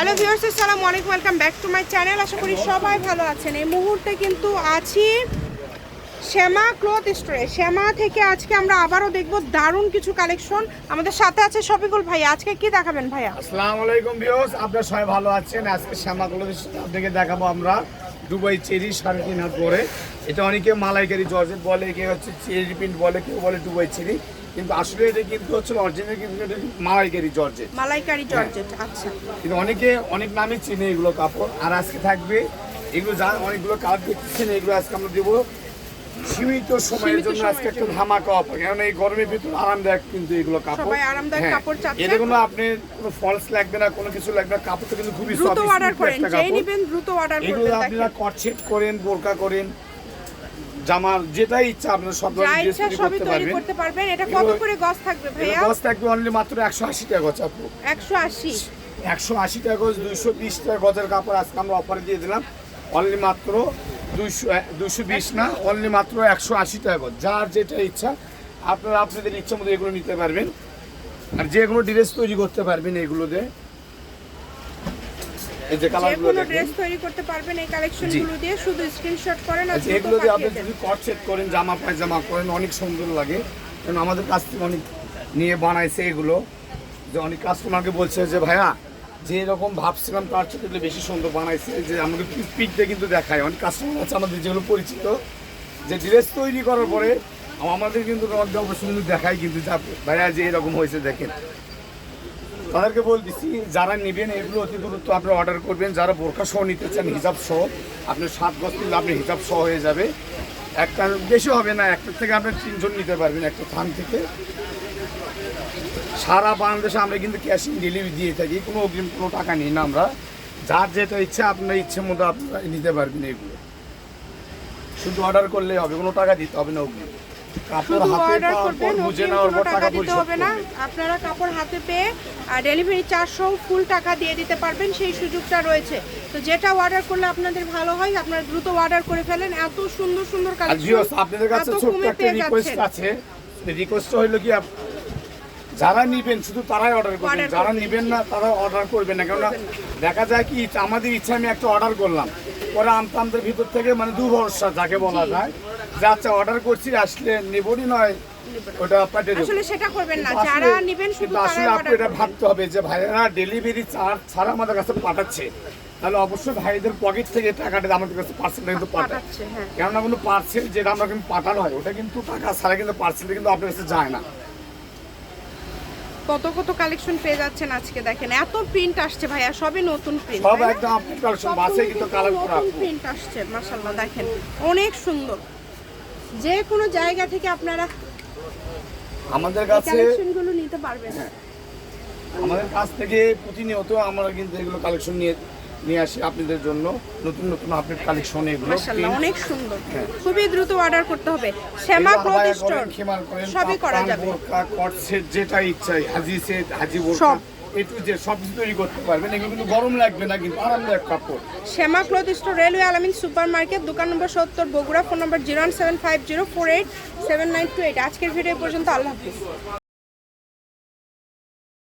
Hello viewers আসসালামু আলাইকুম welcome back to my channel আশা করি সবাই ভালো আছেন। এই মুহূর্তে কিন্তু আছি শ্যামা ক্লথ স্টোরে। শ্যামা থেকে আজকে আমরা আবারও দেখব দারুণ কিছু কালেকশন। আমাদের সাথে আছে শফিকুল ভাই। আজকে কি দেখাবেন ভাইয়া? আসসালামু আলাইকুম ভিউর্স আপনারা সবাই ভালো আছেন। আজকে শ্যামা ক্লথ স্টোর থেকে দেখাবো আমরা। দুবাই চেরি সাড়ে তিন হাত পরে এটা অনেকে মালাইকারি জর্জেট বলে কে হচ্ছে চেরি প্রিন্ট বলে কেউ বলে দুবাই চেরি। কিন্তু আসলে এটা কিন্তু হচ্ছে অরিজিনাল কিন্তু এটা মালাইকারি জর্জেট। মালাইকারি জর্জেট আচ্ছা। কিন্তু অনেকে অনেক নামে চিনে এগুলো কাপড়। আর আজকে থাকবে এগুলো যা অনেকগুলো কালার দেখতেছেন এগুলো আজকে আমরা দেবো সীমিত সময়ের জন্য আজকে একটা জন্য। ধামাকা অফার কারণ এই গরমের ভিতর আরামদায়ক কিন্তু এগুলো কাপড়। সবাই আরামদায়ক হ্যাঁ, কাপড় চাচ্ছে। এতে কোনো আপনি কোনো ফলস লাগবে না কোনো কিছু লাগবে না কাপড়টা কিন্তু খুবই দ্রুত অর্ডার করেন যেই কাপড়। নেবেন দ্রুত অর্ডার এগুলো আপনারা কটসেট করেন বোরকা করেন জামার যেটাই ইচ্ছা আপনারা সব ধরনের ড্রেস করতে পারবেন। করতে পারবেন। এটা কত করে গজ থাকবে ভাইয়া? কস্ট থাকবে অনলি মাত্র একশো আশি টাকা গছ আপু। একশো আশি। একশো আশি টাকা গজ দুইশো বিশ টাকা গজের কাপড় আজকে আমরা অফারে দিয়ে দিলাম। অনলি মাত্র দুইশো দুইশো বিশ না? অনলি মাত্র একশো আশি টাকা যার যেটা ইচ্ছা আপনারা আপনাদের ইচ্ছা মতো এগুলো নিতে পারবেন। আর যে কোনো ড্রেস তৈরি করতে পারবেন এগুলো দিয়ে এই যে যে কালারগুলো ড্রেস তৈরি করতে পারবেন এই কালেকশনগুলো দিয়ে। শুধু স্ক্রিনশট করেন আর এগুলো দিয়ে আপনি পাঠিয়ে দেন। যদি কট সেট করেন জামা পায়জামা করেন অনেক সুন্দর লাগে। কারণ আমাদের কাছ থেকে অনেক নিয়ে বানাইছে এগুলো। যে অনেক কাস্টমারকে বলছে যে ভাইয়া যে এরকম ভাবছিলাম তার এগুলো বেশি সুন্দর বানাইছে, যে আমাদের পিকটা কিন্তু দেখায়। অনেক কাস্টমার আছে আমাদের যেগুলো পরিচিত, যে ড্রেস তৈরি করার পরে আমাদের কিন্তু অবশ্যই কিন্তু দেখায়, কিন্তু যে ভাইয়া যে এরকম হয়েছে দেখেন। তাদেরকে বলতেছি যারা নেবেন এগুলো অতি দ্রুত আপনি অর্ডার করবেন, যারা বোরকা সহ নিতে চান হিসাব সহ, আপনার সাত গজ কিনলে আপনি হিসাব সহ হয়ে যাবে। একটা বেশি হবে না একটার থেকে আপনার তিনজন নিতে পারবেন, একটা থান থেকে। সারা বাংলাদেশে আমরা কিন্তু ক্যাশ ইন ডেলিভারি দিয়ে থাকি, কোনো অগ্রিম কোনো টাকা নিই না আমরা। যার যেটা ইচ্ছে, আপনার ইচ্ছে মতো আপনারা নিতে পারবেন এগুলো। শুধু অর্ডার করলেই হবে, কোনো টাকা দিতে হবে না অগ্রিম। শুধু অর্ডার করবেন অগ্রিম কোনো টাকা দিতে হবে না। আপনারা কাপড় হাতে পেয়ে ডেলিভারি চার্জ সহ ফুল টাকা দিয়ে দিতে পারবেন সেই সুযোগটা রয়েছে। তো যেটা অর্ডার করলে আপনাদের ভালো হয় আপনারা দ্রুত অর্ডার করে ফেলেন। এত সুন্দর সুন্দর আর কালেকশন আপনাদের কাছে ছোট্ট একটা রিকোয়েস্ট আছে। রিকোয়েস্ট হইল কি যারা নিবেন শুধু তারাই অর্ডার করবেন। যারা। নিবেন না তারা অর্ডার করবেন না। কেননা দেখা যায় কি আমাদের ইচ্ছা আমি একটা অর্ডার করলাম। পরে আমতে আমতে ভিতর থেকে মানে দু যাকে বলা যায়। যে আচ্ছা অর্ডার করছি আসলে নেবনি নয় ওটা পাঠিয়ে আসলে সেটা করবেন না যারা নেবেন শুধু কিন্তু আসলে আপনি এটা ভাবতে হবে যে ভাইয়েরা ডেলিভারি চার্জ ছাড়া আমাদের কাছে পাঠাচ্ছে। তাহলে অবশ্যই ভাইদের পকেট থেকে টাকাটা আমাদের কাছে পার্সেলটা কিন্তু পাঠাচ্ছে হ্যাঁ। কেননা কোনো পার্সেল যেটা আমরা কিন্তু পাঠানো হয় ওটা কিন্তু টাকা ছাড়া কিন্তু পার্সেলটা কিন্তু আপনার কাছে যায় না। কত কত কালেকশন পেয়ে যাচ্ছেন আজকে দেখেন। এত প্রিন্ট আসছে ভাইয়া সবই নতুন প্রিন্ট সব একদম আপনি কালেকশন বাসে কিন্তু কালার করা। প্রিন্ট আসছে মাশাআল্লাহ দেখেন। অনেক সুন্দর। যে কোনো জায়গা থেকে আপনারা আমাদের কাছে কালেকশনগুলো নিতে পারবেন। আমাদের কাছ থেকে প্রতিনিয়ত আমরা কিন্তু এগুলো কালেকশন নিয়ে নিয়ে আসি আপনাদের জন্য। নতুন নতুন আপডেট কালেকশন এগুলো। অনেক সুন্দর। হ্যাঁ। খুবই দ্রুত অর্ডার করতে হবে। শ্যামা ক্লথ স্টোর সবই করা যাবে। কট সেট যেটা ইচ্ছা হাজি সেট হাজি বোরকা। এ টু সব তৈরি করতে পারবেন, এগুলো কিন্তু গরম লাগবে না, কিন্তু Shyama cloth store railway Alamin super market দোকান নম্বর সত্তর, Bogura, phone number zero seven five zero four eight seven nine two eight. আজকের ভিডিও পর্যন্ত, আল্লাহ হাফিজ।